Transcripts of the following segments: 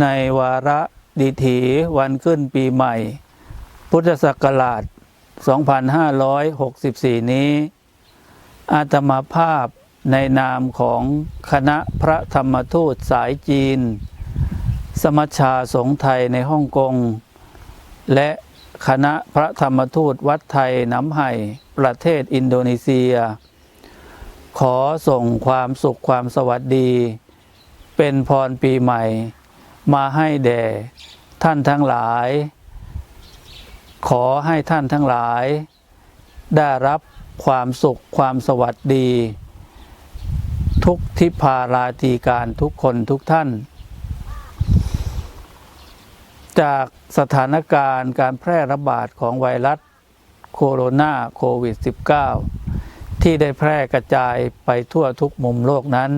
ในวาระดีถีวันขึ้นปีใหม่ พุทธศักราช 2564 นี้ อาตมาภาพในนามของคณะพระธรรมทูตสายจีน สมัชชาสงไทยในฮ่องกง และคณะพระธรรมทูตวัดไทยน้ำไห่ประเทศอินโดนีเซีย ขอส่งความสุขความสวัสดี เป็นพรปีใหม่ มาให้แด่ท่านทั้งหลาย ขอให้ท่านทั้งหลาย ได้รับความสุขความสวัสดี ทุกทิพาราตีการทุกคนทุกท่าน จากสถานการณ์การแพร่ระบาดของไวรัสโคโรนาโควิด -19 ที่ได้แพร่กระจายไปทั่วทุกมุมโลกนั้น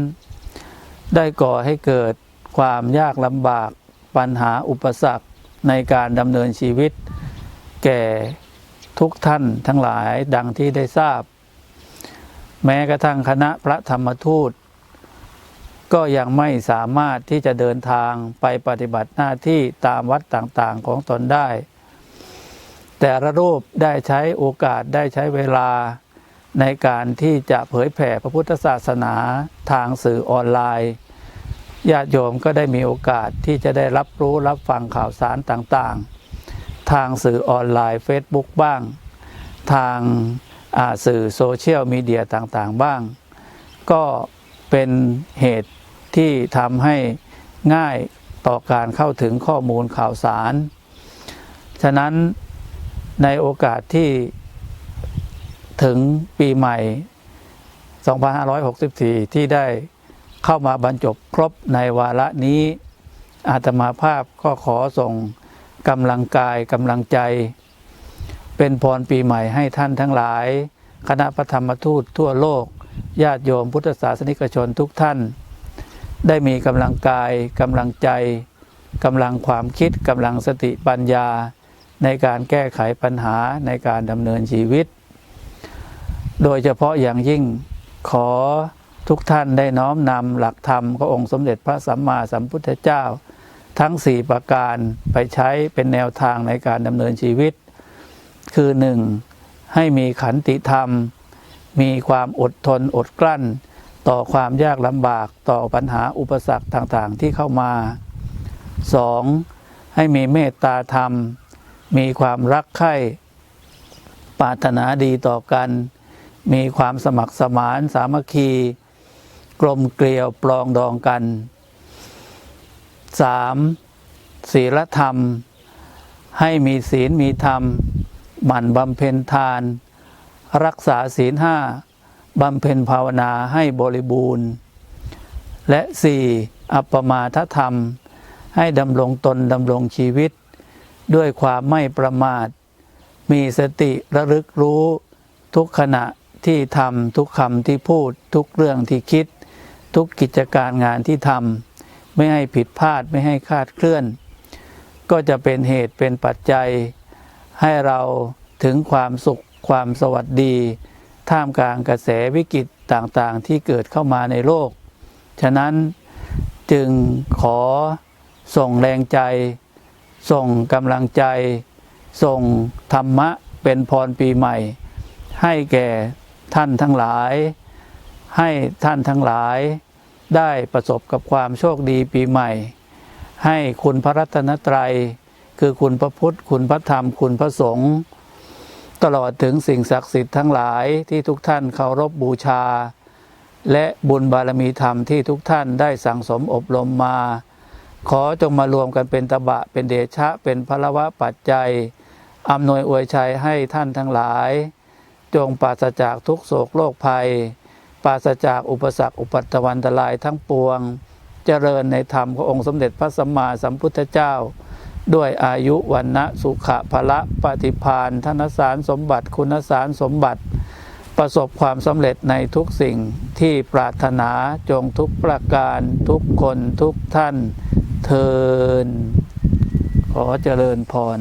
ได้ก่อให้เกิด ความยากลำบากปัญหาอุปสรรคในการดำเนินชีวิต แก่ทุกท่านทั้งหลายดังที่ได้ทราบ แม้กระทั่งคณะพระธรรมทูต ก็ยังไม่สามารถที่จะเดินทางไปปฏิบัติหน้าที่ตามวัดต่างๆของตนได้ แต่ละรูปได้ใช้โอกาสได้ใช้เวลาในการที่จะเผยแผ่พระพุทธศาสนาทางสื่อออนไลน์ ญาติโยมก็ได้มีโอกาสที่จะได้รับรู้รับฟังข่าวสารต่างๆ ทางสื่อออนไลน์ Facebook บ้าง ทางาสื่อโซเชียลมีเดียต่างๆ บ้าง ก็เป็นเหตุที่ทำให้ง่ายต่อการเข้าถึงข้อมูลข่าวสาร ฉะนั้นในโอกาสที่ถึงปีใหม่ 2564 ที่ได้ เข้ามาบรรจบครบในวาระนี้ อาตมาภาพก็ขอส่งกำลังกายกำลังใจ เป็นพรปีใหม่ให้ท่านทั้งหลาย คณะพระธรรมทูตทั่วโลก ญาติโยมพุทธศาสนิกชนทุกท่าน ได้มีกำลังกายกำลังใจกำลังความคิดกำลังสติปัญญา ในการแก้ไขปัญหาในการดำเนินชีวิต โดยเฉพาะอย่างยิ่งขอ ทุกท่านได้น้อมนำหลักธรรมขององค์สมเด็จพระสัมมาสัมพุทธเจ้า ทั้งสี่ประการไปใช้เป็นแนวทางในการดำเนินชีวิต คือหนึ่งให้มีขันติธรรม มีความอดทนอดกลั้น ต่อความยากลำบากต่อปัญหาอุปสรรคต่างๆ ที่เข้ามาสองให้มีเมตตาธรรม มีความรักใคร่ปรารถนาดีต่อกัน มีความสมัครสมานสามัคคี กลมเกลียวปลองดองกันสามศีลธรรม ให้มีศีลมีธรรม หมั่นบำเพ็ญทาน รักษาศีลห้าบำเพ็ญภาวนาให้บริบูรณ์ และสี่อัปปมาทธรรม ให้ดำรงตนดำรงชีวิต ด้วยความไม่ประมาท มีสติระลึกรู้ ทุกขณะที่ทำทุกคำที่พูดทุกเรื่องที่คิด ทุกกิจการงานที่ทำไม่ให้ผิดพลาดไม่ให้คาดเคลื่อน ก็จะเป็นเหตุเป็นปัจจัย ให้เราถึงความสุขความสวัสดี ท่ามกลางกระแสวิกฤตต่างๆ ที่เกิดเข้ามาในโลก ฉะนั้นจึงขอส่งแรงใจ ส่งกำลังใจ ส่งธรรมะเป็นพรปีใหม่ ให้แก่ท่านทั้งหลาย ให้ท่านทั้งหลายได้ประสบกับความโชคดีปีใหม่ ให้คุณพระรัตนตรัย คือคุณพระพุทธ คุณพระธรรม คุณพระสงฆ์ตลอดถึงสิ่งศักดิ์สิทธิ์ทั้งหลายที่ทุกท่านเคารพบบูชา และบุญบารมีธรรมที่ทุกท่านได้สั่งสมอบรมมา ขอจงมารวมกันเป็นตบะเป็นเดชะเป็นพลวะปัจจัยอำนวยอวยชัยให้ท่านทั้งหลาย จงปราศจากทุกโศกโรคภัย ปราศจากอุปสรรคอุปัตตวันตรายทั้งปวง เจริญในธรรมขององค์สมเด็จพระสัมมาสัมพุทธเจ้า ด้วยอายุวันนะสุขะพละปฏิพานธนสารสมบัติคุณสารสมบัติ ประสบความสำเร็จในทุกสิ่งที่ปรารถนาจงทุกประการทุกคนทุกท่านเทินขอเจริญพร